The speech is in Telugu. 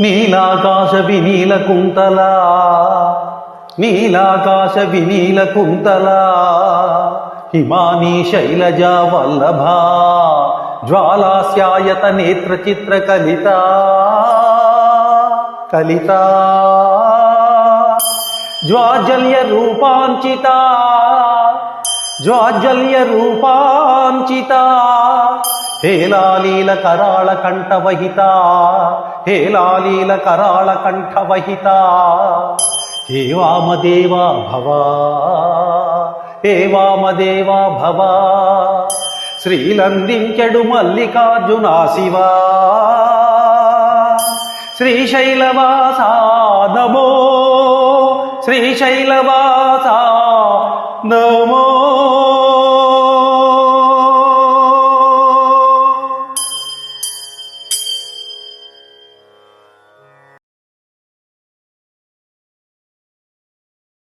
నీలాకాశ వినీల కుంతలా నీలాకాశ వినీల కుంతలా హిమానీ శైలజ వల్లభా జ్వాలాస్యాయత నేత్ర చిత్ర కలిత కలిత. జ్వాజల్య రూపాంచిత జ్వాజల్య రూపాంచిత హేలాలీల కరాళ కంఠవహిత హేలాలీల కరాళ కంఠవహిత హే వామదేవా భవ హే వామదేవా భవ శ్రీలందించెడు మల్లికార్జున శివా శ్రీశైలవాస నమో శ్రీశైలవాస నమో